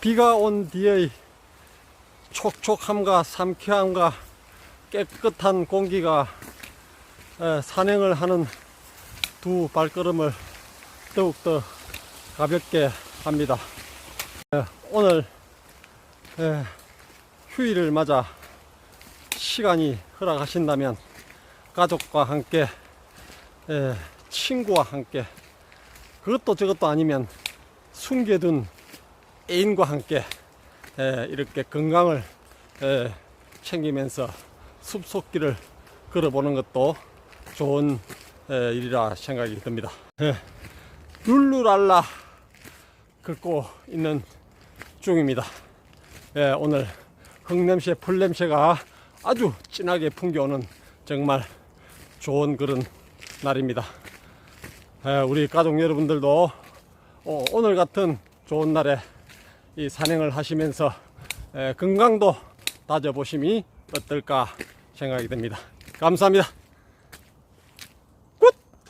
비가 온 뒤의 촉촉함과 상쾌함과 깨끗한 공기가 에, 산행을 하는 두 발걸음을 더욱더 가볍게 합니다. 에, 오늘 에, 휴일을 맞아 시간이 허락하신다면 가족과 함께 에, 친구와 함께 그것도 저것도 아니면 숨겨둔 애인과 함께 에, 이렇게 건강을 에, 챙기면서 숲속길을 걸어보는 것도 좋은 에, 일이라 생각이 듭니다. 에, 룰루랄라 걷고 있는 중입니다. 예, 오늘 흙냄새, 풀냄새가 아주 진하게 풍겨오는 정말 좋은 그런 날입니다. 예, 우리 가족 여러분들도 어, 오늘 같은 좋은 날에 이 산행을 하시면서 에, 건강도 다져보심이 어떨까 생각이 듭니다. 감사합니다.